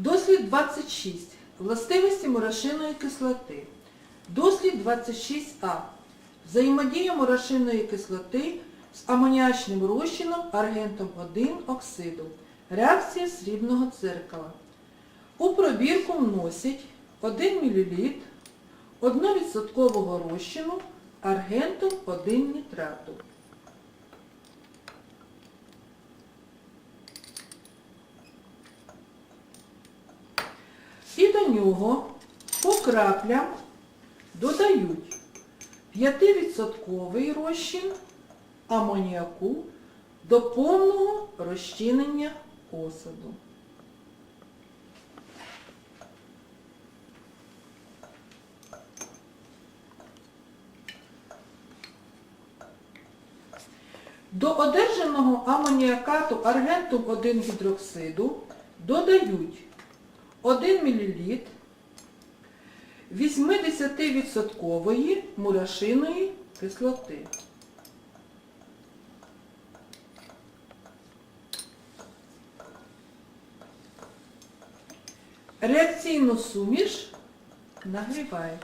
Дослід 26. Властивості мурашиної кислоти. Дослід 26А. Взаємодія мурашиної кислоти з амоніачним розчином аргентом 1 оксиду. Реакція срібного дзеркала. У пробірку вносять 1 мл 1% розчину аргенту 1 нітрату. І до нього по краплям додають 5% розчин амоніаку до повного розчинення осаду. До одержаного амоніакату аргентум 1 гідроксиду додають 1 мл 80% мурашиної кислоти. Реакційну суміш нагрівають.